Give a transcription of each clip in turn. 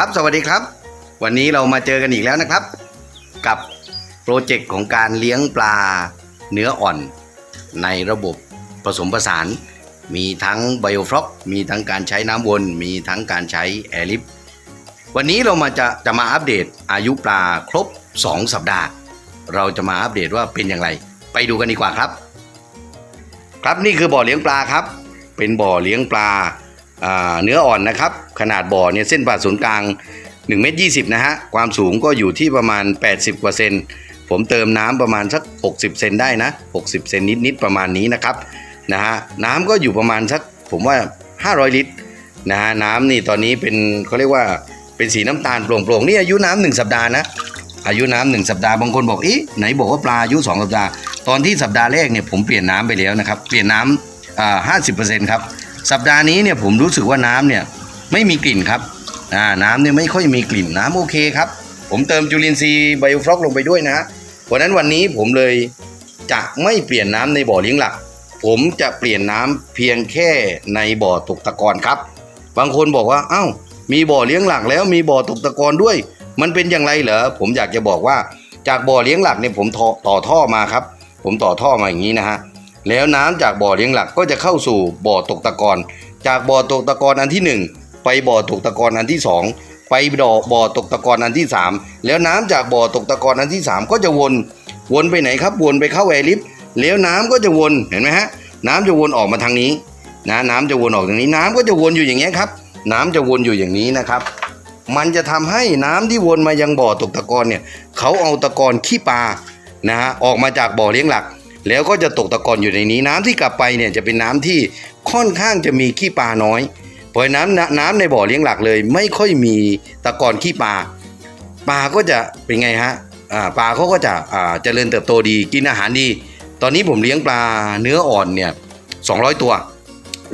ครับสวัสดีครับ วันนี้เรามาเจอกันอีกแล้วนะครับ กับโปรเจกต์ของการเลี้ยงปลาเนื้ออ่อน ในระบบผสมผสาน มีทั้งไบโอฟล็อกมีทั้งการใช้น้ำวน มีทั้งการใช้แอร์ลิฟวันนี้เรามาจะจะมาอัปเดตอายุปลาครบ 2 สัปดาห์ เราจะมาอัปเดตว่าเป็นอย่างไร ไปดูกันดีกว่าครับ ครับนี่คือบ่อเลี้ยงปลาครับ เป็นบ่อเลี้ยงปลา เนื้ออ่อนนะครับ ขนาดบ่อเนี่ยเส้นผ่าศูนย์กลาง1เมตร20นะฮะความสูงก็อยู่ที่ประมาณ 80กว่าเซนผมเติมน้ำประมาณสัก 60 เซนได้นะ 60 เซนนิดๆประมาณนี้นะครับนะฮะน้ำก็อยู่ประมาณสักผมว่า 500 ลิตรนะฮะน้ำนี่ตอนนี้เป็นเขาเรียกว่าเป็นสีน้ำตาลโปร่งๆนี่อายุน้ำหนึ่งสัปดาห์นะอายุน้ำหนึ่งสัปดาห์บางคนบอกอีไหนบอกว่าปลาอายุ 2 สัปดาห์ ตอนที่สัปดาห์แรกเนี่ยผมเปลี่ยนน้ำไปแล้วนะครับ เปลี่ยนน้ำอ่าห้าสิบเปอร์เซ็นต์ครับ สัปดาห์นี้เนี่ยผมรู้สึกว่าน้ำเนี่ยไม่มีกลิ่นครับอ่าน้ำเนี่ยไม่ค่อยมีกลิ่นน้ำโอเคครับ ผมเติมจุลินทรีย์ไบโอฟลอกลงไปด้วยนะเพราะนั้นวันนี้ผมเลยจะไม่เปลี่ยนน้ำในบ่อเลี้ยงหลัก ผมจะเปลี่ยนน้ำเพียงแค่ในบ่อตกตะกอนครับ บางคนบอกว่าเอ้ามีบ่อเลี้ยงหลักแล้วมีบ่อตกตะกอนด้วย มันเป็นอย่างไรเหรอผมอยากจะบอกว่าจากบ่อเลี้ยงหลักเนี่ยผมต่อต่อท่อมาครับ ผมต่อท่อมาอย่างนี้นะฮะ แล้วน้ำจากบ่อเลี้ยงหลักก็จะเข้าสู่บ่อตกตะกอนจากบ่อตกตะกอนอันที่หนึ่งไปบ่อตกตะกอนอันที่สองไปบ่อบ่อตกตะกอนอันที่สามแล้วน้ำจากบ่อตกตะกอนอันที่สามก็จะวนวนไปไหนครับวนไปเข้าแอร์ลิฟต์แล้วน้ำก็จะวนเห็นไหมฮะน้ำจะวนออกมาทางนี้นะน้ำจะวนออกทางนี้น้ำก็จะวนอยู่อย่างเงี้ยครับน้ำจะวนอยู่อย่างนี้นะครับ มันจะทำให้น้ำที่วนมายังบ่อตกตะกอนเนี่ยเขาเอาตะกอนขี้ปลานะฮะออกมาจากบ่อเลี้ยงหลัก แล้วก็จะตกตะกอนอยู่ในนี้ น้ำที่กลับไปเนี่ยจะเป็นน้ำที่ค่อนข้างจะมีขี้ปลาน้อย เพราะน้ำน้ำในบ่อเลี้ยงหลักเลย ไม่ค่อยมีตะกอนขี้ปลาปลาก็จะเป็นไงฮะปลาเขาก็จะอ่าเจริญเติบโตดีกินอาหารดี ตอนนี้ผมเลี้ยงปลาเนื้ออ่อนเนี่ย200 ตัว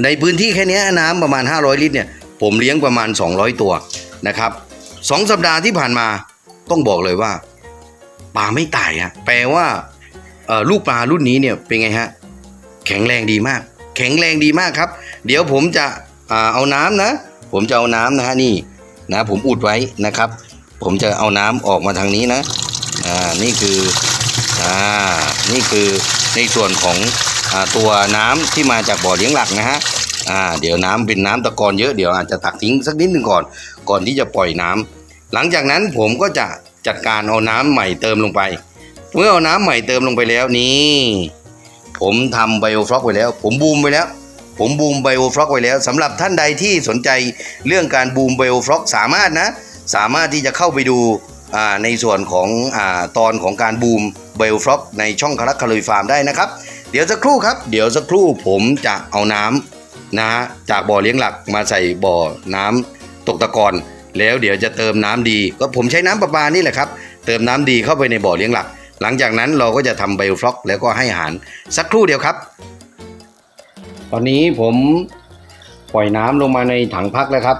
ในพื้นที่แค่นี้น้ำประมาณ 500 ลิตรเนี่ยผมเลี้ยงประมาณ 200 ตัวนะครับสองสัปดาห์ที่ผ่านมาต้องบอกเลยว่าปลาไม่ตายฮะแปลว่า ลูกปลารุ่นนี้เนี่ยเป็นไงฮะแข็งแรงดีมาก แข็งแรงดีมากครับ เดี๋ยวผมจะเอาน้ำนะ ผมจะเอาน้ำนะฮะนี่นะผมอุดไว้นะครับ ผมจะเอาน้ำออกมาทางนี้นะอ่านี่คืออ่านี่คือในส่วนของอตัวน้ำที่มาจากบ่อเลี้ยงหลักนะฮะอ่าเดี๋ยวน้ำเป็นน้ำตะกอนเยอะเดี๋ยวอาจจะตักทิ้งสักนิดหนึ่งก่อน ก่อนที่จะปล่อยน้ำหลังจากนั้นผมก็จะจัดการเอาน้ำใหม่เติมลงไป เมื่อเอาน้ำใหม่เติมลงไปแล้วนี่ ผมทำไบโอฟล็อกไว้แล้ว ผมบูมไว้แล้ว ผมบูมไบโอฟล็อกไว้แล้วสำหรับท่านใดที่สนใจเรื่องการบูมไบโอฟล็อกสามารถนะ สามารถที่จะเข้าไปดูในส่วนของอตอนของการบูมไบโอฟล็อกในช่องคารักคาลุยฟาร์มได้นะครับ เดี๋ยวสักครู่ครับ เดี๋ยวสักครู่ผมจะเอาน้ำนะจากบ่อเลี้ยงหลักมาใส่บ่อน้ำตกตะกอนแล้วเดี๋ยวจะเติมน้ำดี ก็ผมใช้น้ำประปานี่แหละครับ เติมน้ำดีเข้าไปในบ่อเลี้ยงหลัก หลังจากนั้นเราก็จะทำไบโอฟล็อกแล้วก็ให้อาหารสักครู่เดียวครับ ตอนนี้ผมปล่อยน้ำลงมาในถังพักแล้วครับ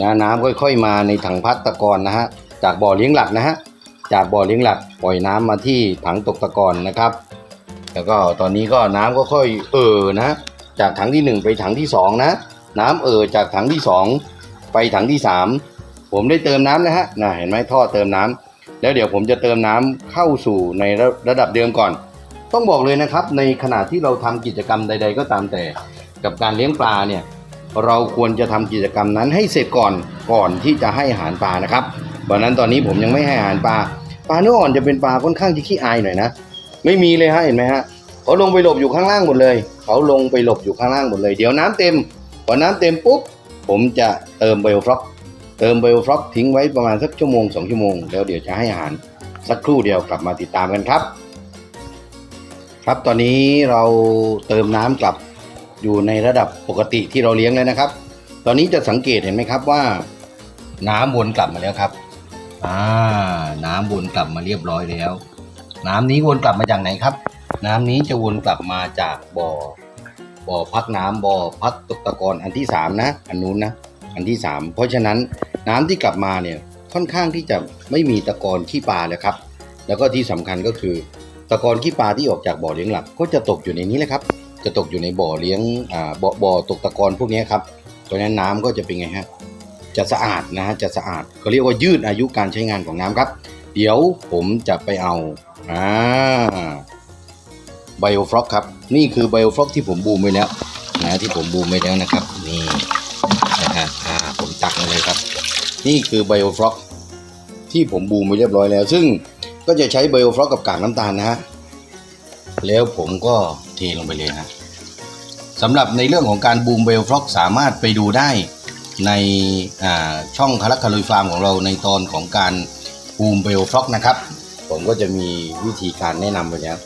นะน้ำค่อย ๆ มาในถังพักตะกอนนะฮะจากบ่อเลี้ยงหลักนะฮะจากบ่อเลี้ยงหลักปล่อยน้ำมาที่ถังตกตะกอนนะครับ แล้วก็ตอนนี้ก็น้ำก็ค่อยเอ่อนะ จากถังที่หนึ่งไปถังที่สองนะน้ำเอ่อจากถังที่สองไปถังที่สามผมได้เติมน้ำแล้วฮะนะเห็นไหมท่อเติมน้ำ แล้วเดี๋ยวผมจะเติมน้ำเข้าสู่ในระระดับเดิมก่อน ต้องบอกเลยนะครับ ในขณะที่เราทำกิจกรรมใด ๆ ก็ตามแต่ กับการเลี้ยงปลาเนี่ยเราควรจะทำกิจกรรมนั้นให้เสร็จก่อนก่อนที่จะให้อาหารปลานะครับเพราะนั้นตอนนี้ผมยังไม่ให้อาหารปลาปลาเนื้ออ่อนจะเป็นปลาค่อนข้างที่ขี้อายหน่อยนะไม่มีเลยฮะเห็นไหมฮะเขาลงไปหลบอยู่ข้างล่างหมดเลย เขาลงไปหลบอยู่ข้างล่างหมดเลย เดี๋ยวน้ำเต็มพอน้ำเต็มปุ๊บผมจะเติมไบโอฟล็อก เติมไบโอฟล็อกทิ้งไว้ประมาณสักชั่วโมงสองชั่วโมงแล้วเดี๋ยวจะให้อาหารสักครู่เดียวกลับมาติดตามกันครับ ครับตอนนี้เราเติมน้ำกลับอยู่ในระดับปกติที่เราเลี้ยงเลยนะครับ ตอนนี้จะสังเกตเห็นไหมครับว่า น้ำวนกลับมาแล้วครับอ่าน้ำวนกลับมาเรียบร้อยแล้ว น้ำนี้วนกลับมาจากไหนครับ น้ำนี้จะวนกลับมาจากบ่อบ่อพักน้ำบ่อพักตกตะกอนอันที่สามนะอันนู้นนะ อันที่สามเพราะฉะนั้นน้ำที่กลับมาเนี่ยค่อนข้างที่จะไม่มีตะกอนขี้ปลาเลยครับ แล้วก็ที่สำคัญก็คือ ตะกอนขี้ปลาที่ออกจากบ่อเลี้ยงหลัก ก็จะตกอยู่ในนี้แหละครับ จะตกอยู่ในบ่อเลี้ยงอ่าบ่อบ่อตกตะกอนพวกนี้ครับเพราะฉะนั้นน้ำก็จะเป็นไงฮะจะสะอาดนะฮะจะสะอาดเขาเรียกว่ายืดอายุการใช้งานของน้ำครับ เดี๋ยวผมจะไปเอาอ่าไบโอฟล็อกครับ นี่คือไบโอฟล็อกที่ผมบูมไว้แล้วนะที่ผมบูมไว้แล้วนะครับ นี่ นะฮะอ่าผมตักมาเลยครับ นี่คือไบโอฟล็อกที่ผมบูมไว้เรียบร้อยแล้ว ซึ่งก็จะใช้ไบโอฟล็อกกับกากน้ำตาลนะฮะแล้วผมก็เทลงไปเลยฮะสำหรับในเรื่องของการบูมไบโอฟล็อกสามารถไปดูได้ในอ่าช่องคารักคาลุยฟาร์มของเราในตอนของการบูมไบโอฟล็อกนะครับ ผมก็จะมีวิธีการแนะนำไปแล้ว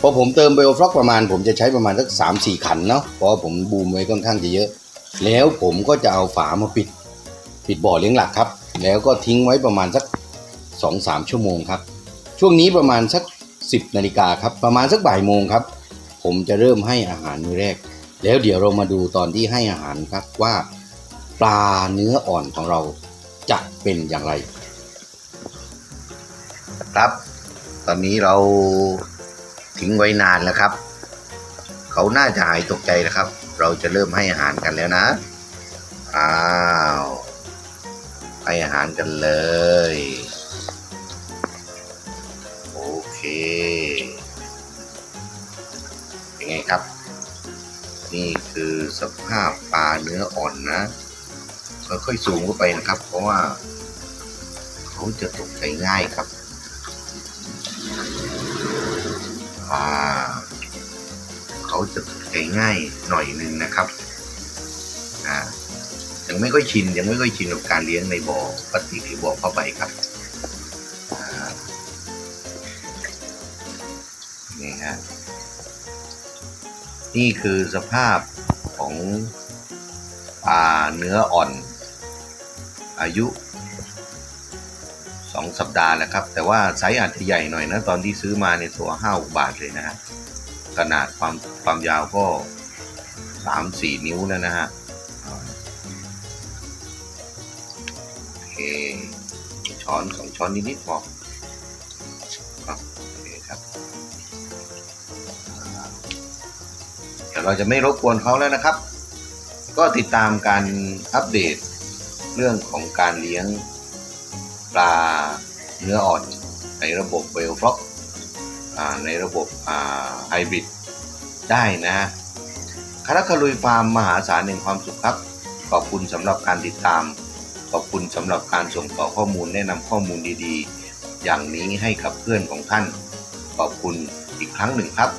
พอผมเติมไบโอฟล็อกประมาณ ผมจะใช้ประมาณสักสามสี่ขันเนาะเพราะผมบูมไว้ค่อนข้างจะเยอะ แล้วผมก็จะเอาฝามาปิด ปิดบ่อเลี้ยงหลักครับ แล้วก็ทิ้งไว้ประมาณสักสองสามชั่วโมงครับ ช่วงนี้ประมาณสัก 10นาฬิกาครับ ประมาณสักบ่ายโมงครับ ผมจะเริ่มให้อาหารมื้อแรก แล้วเดี๋ยวเรามาดูตอนที่ให้อาหารครับว่าปลาเนื้ออ่อนของเราจะเป็นอย่างไร ครับ ตอนนี้เราทิ้งไว้นานแล้วครับ เขาน่าจะหายตกใจนะครับ เราจะเริ่มให้อาหารกันแล้วนะ อ้าว ให้อาหารกันเลย โอเค เป็นไงครับ นี่คือสภาพปลาเนื้ออ่อนนะ ค่อยๆสูงเข้าไปนะครับ เพราะว่า เขาจะตกใจง่ายครับอ่าเขาจะต ง่ายหน่อยหนึงนะครับอ่ายังไม่ค่อยชินยังไม่ค่อยชินกับการเลี้ยงในบ่อพลาสติกหรือบ่อผ้าใบครับนี่ฮะนี่คือสภาพของปลาเนื้ออ่อน อายุสองสัปดาห์แล้วครับ แต่ว่าไซส์อาจจะใหญ่หน่อยนะ ตอนที่ซื้อมาในตัวห้าบาทเลยนะฮะ ขนาดความความยาวก็สามสี่นิ้วแล้วนะฮะโอเคช้อนสองช้อนนิดๆพอโอเคครับเดี๋ยวเราจะไม่รบกวนเขาแล้วนะครับ ก็ติดตามการอัปเดตเรื่องของการเลี้ยงปลาเนื้ออ่อนในระบบเวลฟล็อก ในระบบไฮบริดได้นะคาราคาลุยฟาร์มมหาศาลแห่งความสุขครับ ขอบคุณสำหรับการติดตาม ขอบคุณสำหรับการส่งต่อข้อมูลแนะนำข้อมูลดีๆ อย่างนี้ให้กับเพื่อนของท่าน ขอบคุณอีกครั้งหนึ่งครับ